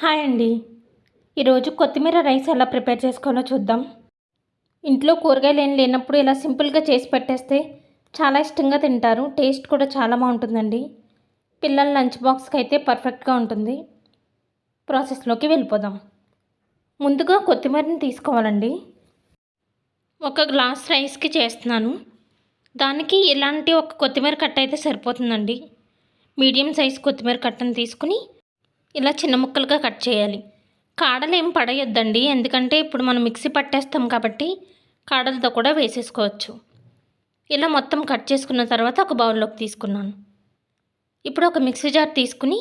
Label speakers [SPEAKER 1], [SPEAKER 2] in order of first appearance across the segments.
[SPEAKER 1] Hi అండి. ఈరోజు కొత్తిమీర రైస్ ఎలా ప్రిపేర్ చేసుకోవాలో చూద్దాం. ఇంట్లో కూరగాయలు ఏం లేనప్పుడు ఇలా సింపుల్గా చేసి పెట్టేస్తే చాలా ఇష్టంగా తింటారు. టేస్ట్ కూడా చాలా బాగుంటుందండి. పిల్లల లంచ్ బాక్స్కి అయితే పర్ఫెక్ట్గా ఉంటుంది. ప్రాసెస్లోకి వెళ్ళిపోదాం. ముందుగా కొత్తిమీరని తీసుకోవాలండి. ఒక గ్లాస్ రైస్కి చేస్తున్నాను. దానికి ఇలాంటి ఒక కొత్తిమీర కట్ట అయితే సరిపోతుందండి. మీడియం సైజ్ కొత్తిమీర కట్టను తీసుకుని ఇలా చిన్న ముక్కలుగా కట్ చేయాలి. కాడలు ఏం పడేయొద్దండి. ఎందుకంటే ఇప్పుడు మనం మిక్సీ పట్టేస్తాం కాబట్టి కాడలతో కూడా వేసేసుకోవచ్చు. ఇలా మొత్తం కట్ చేసుకున్న తర్వాత ఒక బౌల్లోకి తీసుకున్నాను. ఇప్పుడు ఒక మిక్సీ జార్ తీసుకుని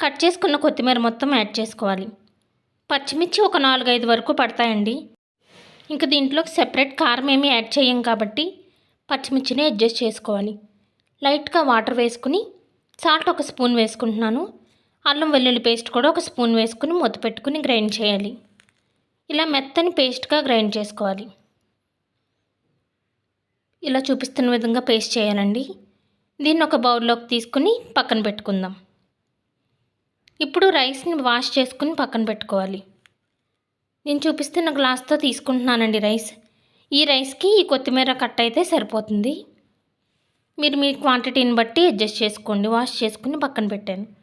[SPEAKER 1] కట్ చేసుకున్న కొత్తిమీర మొత్తం యాడ్ చేసుకోవాలి. పచ్చిమిర్చి ఒక నాలుగైదు వరకు పడతాయండి. ఇంకా దీంట్లోకి సెపరేట్ కారం ఏమీ యాడ్ చేయం కాబట్టి పచ్చిమిర్చిని అడ్జస్ట్ చేసుకోవాలి. లైట్గా వాటర్ వేసుకుని సాల్ట్ ఒక స్పూన్ వేసుకుంటున్నాను. అల్లం వెల్లుల్లి పేస్ట్ కూడా ఒక స్పూన్ వేసుకుని మూత పెట్టుకుని గ్రైండ్ చేయాలి. ఇలా మెత్తని పేస్ట్గా గ్రైండ్ చేసుకోవాలి. ఇలా చూపిస్తున్న విధంగా పేస్ట్ చేయాలండి. దీన్ని ఒక బౌల్లోకి తీసుకుని పక్కన పెట్టుకుందాం. ఇప్పుడు రైస్ని వాష్ చేసుకుని పక్కన పెట్టుకోవాలి. నేను చూపిస్తున్న గ్లాస్తో తీసుకుంటున్నానండి రైస్. ఈ రైస్కి ఈ కొత్తిమీర కట్ అయితే సరిపోతుంది. మీరు మీ క్వాంటిటీని బట్టి అడ్జస్ట్ చేసుకోండి. వాష్ చేసుకుని పక్కన పెట్టాను.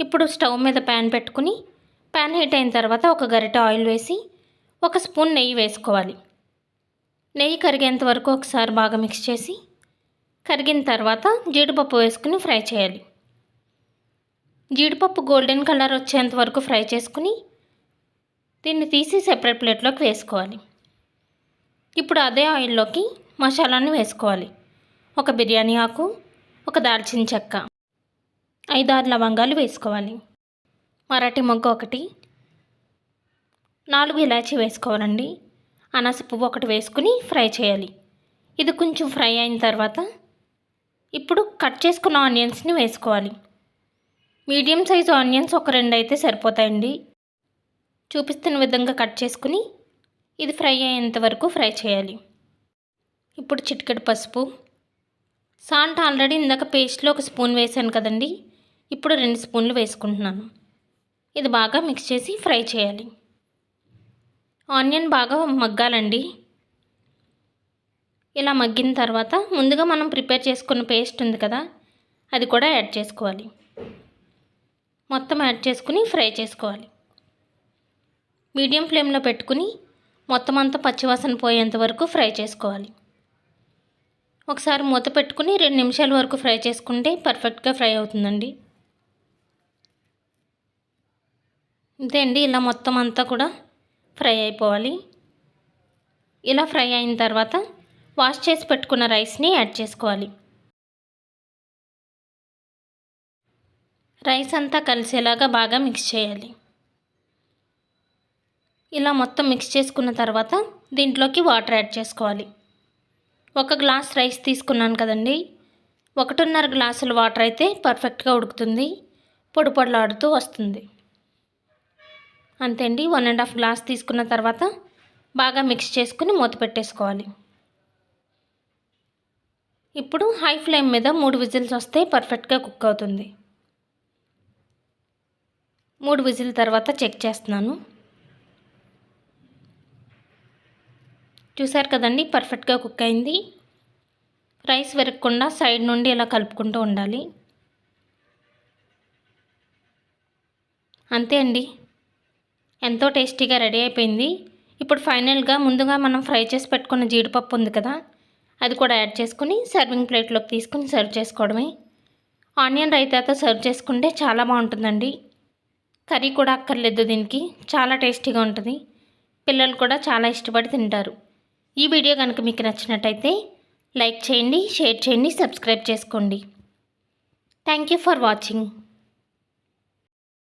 [SPEAKER 1] ఇప్పుడు స్టవ్ మీద ప్యాన్ పెట్టుకుని ప్యాన్ హీట్ అయిన తర్వాత ఒక గరిటె ఆయిల్ వేసి ఒక స్పూన్ నెయ్యి వేసుకోవాలి. నెయ్యి కరిగేంత వరకు ఒకసారి బాగా మిక్స్ చేసి కరిగిన తర్వాత జీడిపప్పు వేసుకుని ఫ్రై చేయాలి. జీడిపప్పు గోల్డెన్ కలర్ వచ్చేంత వరకు ఫ్రై చేసుకుని దీన్ని తీసి సెపరేట్ ప్లేట్లోకి వేసుకోవాలి. ఇప్పుడు అదే ఆయిల్లోకి మసాలాను వేసుకోవాలి. ఒక బిర్యానీ ఆకు ఒక దాల్చిన చెక్క. ఐదారు లవంగాలు వేసుకోవాలి. మరాఠీ మొగ్గ ఒకటి నాలుగు ఇలాచీ వేసుకోవాలండి. అనాస పువ్వు ఒకటి వేసుకుని ఫ్రై చేయాలి. ఇది కొంచెం ఫ్రై అయిన తర్వాత ఇప్పుడు కట్ చేసుకున్న ఆనియన్స్ని వేసుకోవాలి. మీడియం సైజు ఆనియన్స్ ఒక రెండు అయితే సరిపోతాయండి. చూపిస్తున్న విధంగా కట్ చేసుకుని ఇది ఫ్రై అయ్యేంత వరకు ఫ్రై చేయాలి. ఇప్పుడు చిటికెడు పసుపు. సాల్ట్ ఆల్రెడీ ఇందాక పేస్ట్లో ఒక స్పూన్ వేసాను కదండీ. ఇప్పుడు రెండు స్పూన్లు వేసుకుంటున్నాను. ఇది బాగా మిక్స్ చేసి ఫ్రై చేయాలి. ఆనియన్ బాగా మగ్గాలండి. ఇలా మగ్గిన తర్వాత ముందుగా మనం ప్రిపేర్ చేసుకున్న పేస్ట్ ఉంది కదా అది కూడా యాడ్ చేసుకోవాలి. మొత్తం యాడ్ చేసుకుని ఫ్రై చేసుకోవాలి. మీడియం ఫ్లేమ్లో పెట్టుకుని మొత్తం అంతా పచ్చివాసన పోయేంత వరకు ఫ్రై చేసుకోవాలి. ఒకసారి మూత పెట్టుకుని రెండు నిమిషాల వరకు ఫ్రై చేసుకుంటే పర్ఫెక్ట్గా ఫ్రై అవుతుందండి. అంతే అండి ఇలా మొత్తం అంతా కూడా ఫ్రై అయిపోవాలి. ఇలా ఫ్రై అయిన తర్వాత వాష్ చేసి పెట్టుకున్న రైస్ని యాడ్ చేసుకోవాలి. రైస్ అంతా కలిసేలాగా బాగా మిక్స్ చేయాలి. ఇలా మొత్తం మిక్స్ చేసుకున్న తర్వాత దీంట్లోకి వాటర్ యాడ్ చేసుకోవాలి. ఒక గ్లాస్ రైస్ తీసుకున్నాను కదండి. ఒకటిన్నర గ్లాసుల వాటర్ అయితే పర్ఫెక్ట్గా ఉడుకుతుంది. పొడి పొడలాడుతూ వస్తుంది. అంతే అండి వన్ అండ్ హాఫ్ గ్లాస్ తీసుకున్న తర్వాత బాగా మిక్స్ చేసుకుని మూత పెట్టేసుకోవాలి. ఇప్పుడు హై ఫ్లేమ్ మీద మూడు విజిల్స్ వస్తే పర్ఫెక్ట్గా కుక్ అవుతుంది. మూడు విజిల్ తర్వాత చెక్ చేస్తున్నాను. చూసారు కదండి పర్ఫెక్ట్గా కుక్ అయింది. రైస్ విరగకుండా సైడ్ నుండి ఇలా కలుపుకుంటూ ఉండాలి. అంతే అండి. ఎంతో టేస్టీగా రెడీ అయిపోయింది. ఇప్పుడు ఫైనల్గా ముందుగా మనం ఫ్రై చేసి పెట్టుకున్న జీడిపప్పు ఉంది కదా అది కూడా యాడ్ చేసుకుని సర్వింగ్ ప్లేట్లోకి తీసుకుని సర్వ్ చేసుకోవడమే. ఆనియన్ రైతాతో సర్వ్ చేసుకుంటే చాలా బాగుంటుందండి. కర్రీ కూడా అక్కర్లేదు దీనికి చాలా టేస్టీగా ఉంటుంది. పిల్లలు కూడా చాలా ఇష్టపడి తింటారు. ఈ వీడియో కనుక మీకు నచ్చినట్టయితే లైక్ చేయండి షేర్ చేయండి సబ్స్క్రైబ్ చేసుకోండి. Thank you for watching.